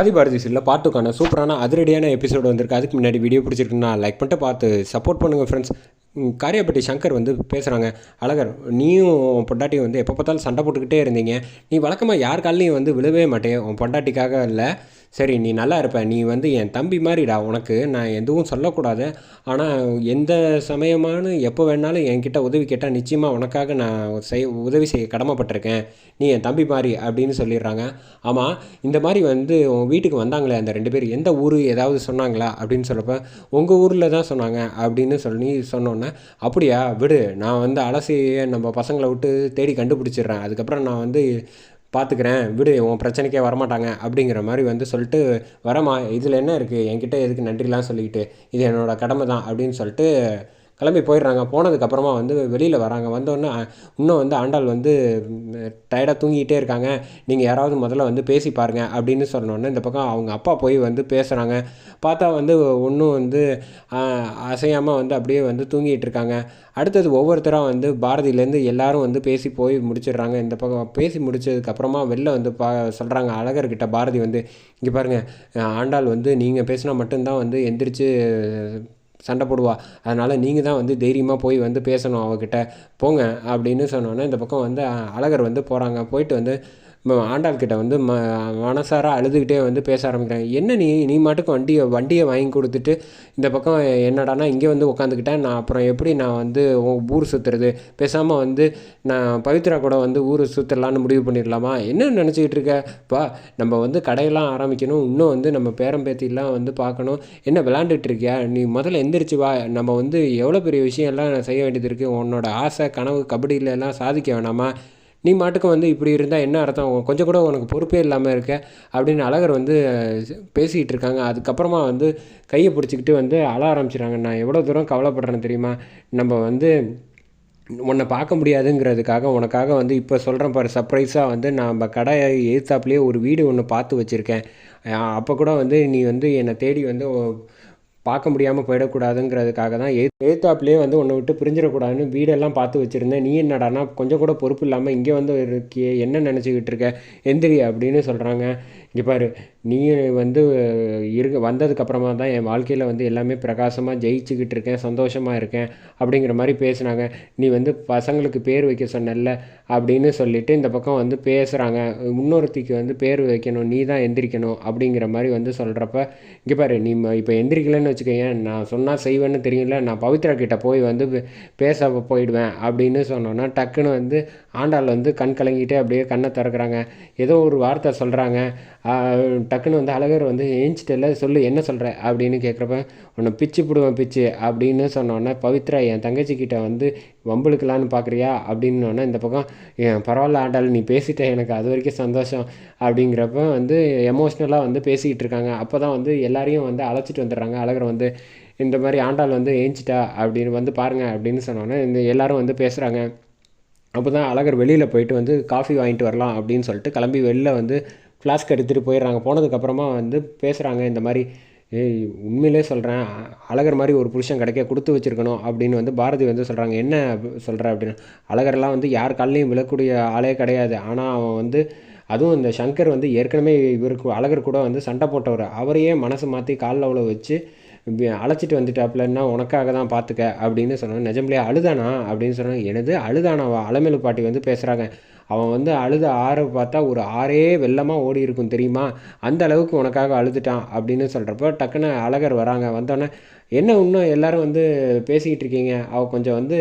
ஆதிபாரதி சீரில் பாட்டுக்கான சூப்பரான அதிரடியான எபிசோடு வந்திருக்கு. அதுக்கு முன்னாடி வீடியோ பிடிச்சிருக்குன்னா லைக் பண்ணிட்டு பார்த்து சப்போர்ட் பண்ணுங்கள் ஃப்ரெண்ட்ஸ் காரியாப்பட்டி சங்கர் வந்து பேசுகிறாங்க அழகர் நீயும் உன் பொண்டாட்டியும் வந்து எப்போ பார்த்தாலும் சண்டை போட்டுக்கிட்டே இருந்தீங்க. நீ வழக்கமாக யார் காலையும் வந்து விழவே மாட்டேன் உன் பொண்டாட்டிக்காக இல்லை. சரி நீ நல்லா இருப்ப நீ வந்து என் தம்பி மாதிரிடா உனக்கு நான் எதுவும் சொல்லக்கூடாது. ஆனால் எந்த சமயமான எப்போ வேணாலும் என்கிட்ட உதவி கேட்டால் நிச்சயமாக உனக்காக நான் செய் உதவி செய்ய கடமைப்பட்டிருக்கேன். நீ என் தம்பி மாதிரி அப்படின்னு சொல்லிடுறாங்க. ஆமாம் இந்த மாதிரி வந்து உன் வீட்டுக்கு வந்தாங்களே அந்த ரெண்டு பேர் எந்த ஊர் ஏதாவது சொன்னாங்களா அப்படின்னு சொல்லப்போ உங்கள் ஊரில் தான் சொன்னாங்க அப்படின்னு சொல்லி சொன்னோன்னே அப்படியா விடு நான் வந்து அலசி நம்ம பசங்களை விட்டு தேடி கண்டுபிடிச்சிடுறேன். அதுக்கப்புறம் நான் வந்து பார்த்துக்கிறேன் விடு உன் பிரச்சனைக்கே வரமாட்டாங்க அப்படிங்கிற மாதிரி வந்து சொல்லிட்டு வரமா இதில் என்ன இருக்குது என்கிட்ட எதுக்கு நன்றிலாம் சொல்லிக்கிட்டு இது என்னோடய கடமை தான் அப்படின்னு சொல்லிட்டு கிளம்பி போயிடுறாங்க. போனதுக்கப்புறமா வந்து வெளியில் வராங்க. வந்தோடனே இன்னும் வந்து ஆண்டாள் வந்து டயர்டாக தூங்கிக்கிட்டே இருக்காங்க. நீங்கள் யாராவது முதல்ல வந்து பேசி பாருங்கள் அப்படின்னு சொன்னோன்னே இந்த பக்கம் அவங்க அப்பா போய் வந்து பேசுகிறாங்க பார்த்தா வந்து ஒன்றும் வந்து அசையாமல் வந்து அப்படியே வந்து தூங்கிட்டு இருக்காங்க. அடுத்தது ஒவ்வொருத்தராக வந்து பாரதியிலேருந்து எல்லாரும் வந்து பேசி போய் முடிச்சிடுறாங்க. இந்த பக்கம் பேசி முடிச்சதுக்கப்புறமா வெளில வந்து பா சொல்கிறாங்க அழகர்கிட்ட பாரதி வந்து இங்கே பாருங்கள் ஆண்டாள் வந்து நீங்கள் பேசினா மட்டும்தான் வந்து எந்திரிச்சு சண்டை போடுவா. அதனால் நீங்கள் தான் வந்து தைரியமாக போய் வந்து பேசணும் அவகிட்ட. போங்க அப்படின்னு சொன்னோன்னே இந்த பக்கம் வந்து அழகர் வந்து போகிறாங்க போயிட்டு வந்து ஆண்டாள் கிட்ட வந்து ம மனசார அழுதுகிட்டே வந்து பேச ஆரம்பிக்கிறாங்க. என்ன நீ நீ மாட்டுக்கு வண்டியை வண்டியை வாங்கி கொடுத்துட்டு இந்த பக்கம் என்னடானா இங்கே வந்து உட்காந்துக்கிட்டேன் நான் அப்புறம் எப்படி நான் வந்து ஊர் சுற்றுறது பேசாமல் வந்து நான் பவித்ரா கூட வந்து ஊர் சுற்றலான்னு முடிவு பண்ணிடலாமா? என்ன நினச்சிக்கிட்டு இருக்க? பா நம்ம வந்து கடையெல்லாம் ஆரம்பிக்கணும். இன்னும் வந்து நம்ம பேரம்பேத்திலாம் வந்து பார்க்கணும். என்ன விளாண்டுட்டு இருக்கியா? நீ முதல்ல எந்திரிச்சு வா. நம்ம வந்து எவ்வளோ பெரிய விஷயம் எல்லாம் செய்ய வேண்டியது இருக்குது உன்னோட ஆசை கனவு கபடியிலலாம் சாதிக்க வேணாமா? நீ மாட்டுக்கு வந்து இப்படி இருந்தால் என்ன அர்த்தம்? கொஞ்சம் கூட உனக்கு பொறுப்பே இல்லாமல் இருக்க அப்படின்னு அழகர் வந்து பேசிக்கிட்டு இருக்காங்க. அதுக்கப்புறமா வந்து கையை பிடிச்சிக்கிட்டு வந்து அழ ஆரம்பிச்சிடுறாங்க நான் எவ்வளோ தூரம் கவலைப்படுறேன்னு தெரியுமா? நம்ம வந்து உன்னை பார்க்க முடியாதுங்கிறதுக்காக உனக்காக வந்து இப்போ சொல்கிறேன் பாரு சர்ப்ரைஸாக வந்து நம்ம கடை எதிர்த்தாப்புலேயே ஒரு வீடு ஒன்று பார்த்து வச்சுருக்கேன். அப்போ கூட வந்து நீ வந்து என்னை தேடி வந்து பார்க்க முடியாமல் போயிடக்கூடாதுங்கிறதுக்காக தான் எ எழுத்தாப்புலேயே வந்து உன்னை விட்டு பிரிஞ்சிடக்கூடாதுன்னு வீடெல்லாம் பார்த்து வச்சுருந்தேன். நீ என்னடானா கொஞ்சம் கூட பொறுப்பு இல்லாமல் இங்கே வந்து இருக்கியே என்ன நினச்சிக்கிட்டு இருக்க எந்திரி அப்படின்னு சொல்கிறாங்க இங்கே பாரு நீ வந்து இருக்க வந்ததுக்கப்புறமா தான் என் வாழ்க்கையில் வந்து எல்லாமே பிரகாசமாக ஜெயிச்சுக்கிட்டு இருக்கேன் சந்தோஷமாக இருக்கேன் அப்படிங்கிற மாதிரி பேசுனாங்க. நீ வந்து பசங்களுக்கு பேர் வைக்க சொன்னல அப்படின்னு சொல்லிவிட்டு இந்த பக்கம் வந்து பேசுகிறாங்க இன்னொருத்திக்கு வந்து பேர் வைக்கணும் நீ தான் எந்திரிக்கணும் அப்படிங்கிற மாதிரி வந்து சொல்கிறப்ப இங்கே பாரு நீ இப்போ எந்திரிக்கலன்னு வச்சுக்கோங்க நான் சொன்னால் செய்வேன்னு தெரியல நான் பவித்ரா கிட்டே போய் வந்து பேச போயிடுவேன் அப்படின்னு சொன்னோன்னா டக்குன்னு வந்து ஆண்டாள் வந்து கண் கலங்கிட்டே அப்படியே கண்ணை திறக்கிறாங்க. ஏதோ ஒரு வார்த்தை சொல்கிறாங்க டக்குன்னு வந்து அழகர் வந்து ஏஞ்சிட்டல சொல்லு என்ன சொல்கிற அப்படின்னு கேட்குறப்ப உன்னை பிச்சு பிடுவேன் பிச்சு அப்படின்னு சொன்னோன்னே பவித்ரா என் தங்கச்சிக்கிட்ட வந்து வம்புழுக்கலான்னு பார்க்குறியா அப்படின்னோடனே இந்த பக்கம் பரவாயில்ல ஆண்டாள் நீ பேசிட்ட எனக்கு அது வரைக்கும் சந்தோஷம் அப்படிங்கிறப்ப வந்து எமோஷ்னலாக வந்து பேசிக்கிட்டு இருக்காங்க. அப்போ தான் வந்து எல்லாரையும் வந்து அழைச்சிட்டு வந்துடுறாங்க. அழகர் வந்து இந்த மாதிரி ஆண்டாள் வந்து ஏஞ்சிட்டா? அப்படின்னு வந்து பாருங்கள் அப்படின்னு சொன்னோன்னே இந்த எல்லோரும் வந்து பேசுகிறாங்க அப்போ தான் அழகர் வெளியில் போயிட்டு வந்து காஃபி வாங்கிட்டு வரலாம் அப்படின்னு சொல்லிட்டு கிளம்பி வெளில வந்து ஃப்ளாஸ்க் எடுத்துகிட்டு போயிடுறாங்க. போனதுக்கப்புறமா வந்து பேசுகிறாங்க இந்த மாதிரி ஏய் உண்மையிலே சொல்கிறேன் அழகர் மாதிரி ஒரு புருஷன் கிடைக்க கொடுத்து வச்சுருக்கணும் அப்படின்னு வந்து பாரதி வந்து சொல்கிறாங்க என்ன சொல்கிற அப்படின்னு. அழகர்லாம் வந்து யார் காலையும் விழக்கூடிய ஆளே கிடையாது. ஆனால் அவன் வந்து அதுவும் இந்த சங்கர் வந்து ஏற்கனவே இவருக்கு அழகர் கூட வந்து சண்டை போட்டவர். அவரையே மனசு மாற்றி காலில் அவ்வளோ வச்சு அழைச்சிட்டு வந்துட்டாப்புலன்னா உனக்காக தான் பார்த்துக்க அப்படின்னு சொன்னாங்க. நிஜம்லேயே அழுதானா? அப்படின்னு சொன்னாங்க. எனது அழுதானா அலமேலு பாட்டி வந்து பேசுகிறாங்க அவன் வந்து அழுத ஆற பார்த்தா ஒரு ஆறே வெள்ளமாக ஓடி இருக்கும் தெரியுமா? அந்த அளவுக்கு உனக்காக அழுதுட்டான் அப்படின்னு சொல்கிறப்ப டக்குன்னு அழகர் வராங்க. வந்தோடனே என்ன இன்னும் எல்லோரும் வந்து பேசிக்கிட்டு இருக்கீங்க? அவள் கொஞ்சம் வந்து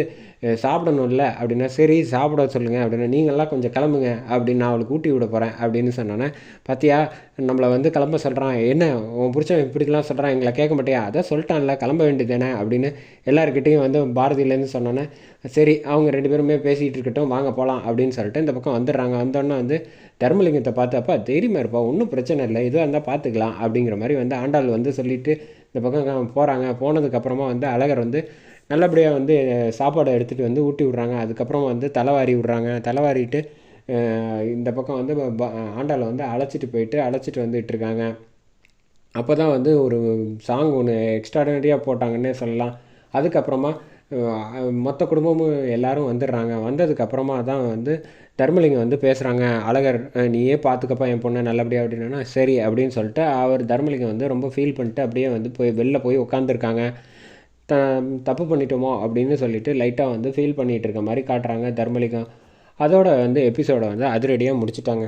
சாப்பிடணும்ல? அப்படின்னா சரி சாப்பிட சொல்லுங்கள் அப்படின்னா நீங்கள்லாம் கொஞ்சம் கிளம்புங்க அப்படின்னு நான் அவளுக்கு ஊட்டி விட போகிறேன் அப்படின்னு சொன்னோன்னே பார்த்தியா நம்மளை வந்து கிளம்ப சொல்கிறான் என்ன உன் பிடிச்சவன் இப்படிலாம் சொல்கிறான் எங்களை கேட்க மாட்டியா? அதான் சொல்லிட்டான்ல கிளம்ப வேண்டியதுதானே? அப்படின்னு எல்லாருக்கிட்டேயும் வந்து பாரதியிலேருந்து சொன்னோன்னே சரி அவங்க ரெண்டு பேருமே பேசிகிட்டு இருக்கட்டும் வாங்க போகலாம் அப்படின்னு சொல்லிட்டு இந்த பக்கம் வந்துடுறாங்க. வந்தோடனே வந்து தர்மலிங்கத்தை பார்த்தப்பா தைரியமாக இருப்பா ஒன்றும் பிரச்சனை இல்லை. இதுவாக இருந்தால் பார்த்துக்கலாம் அப்படிங்கிற மாதிரி வந்து ஆண்டாள் வந்து சொல்லிவிட்டு இந்த பக்கம் போகிறாங்க போனதுக்கப்புறமா வந்து அழகர் வந்து நல்லபடியாக வந்து சாப்பாடை எடுத்துகிட்டு வந்து ஊட்டி விட்றாங்க. அதுக்கப்புறம் வந்து தலைவாரி விட்றாங்க. தலைவாரிட்டு இந்த பக்கம் வந்து ஆண்டாளை வந்து அழைச்சிட்டு போயிட்டு அழைச்சிட்டு வந்துட்டு இருக்காங்க. அப்போ தான் வந்து ஒரு சாங் ஒன்று எக்ஸ்ட்ராடனரியாக போட்டாங்கன்னே சொல்லலாம். அதுக்கப்புறமா மொத்த குடும்பமும் எல்லாரும் வந்துடுறாங்க. வந்ததுக்கப்புறமா தான் வந்து தர்மலிங்கம் வந்து பேசுகிறாங்க அழகர் நீயே பார்த்துக்கப்பா என் பொண்ணை நல்லபடியாக அப்படின்னா சரி அப்படின்னு சொல்லிட்டு அவர் தர்மலிங்கம் வந்து ரொம்ப ஃபீல் பண்ணிட்டு அப்படியே வந்து போய் வெளில போய் உட்காந்துருக்காங்க த தப்பு பண்ணிட்டோமோ? அப்படின்னு சொல்லிட்டு லைட்டாக வந்து ஃபீல் பண்ணிகிட்டு இருக்க மாதிரி காட்டுறாங்க தர்மலிங்கம். அதோட வந்து எபிசோடை வந்து அதிரடியாக முடிச்சுட்டாங்க.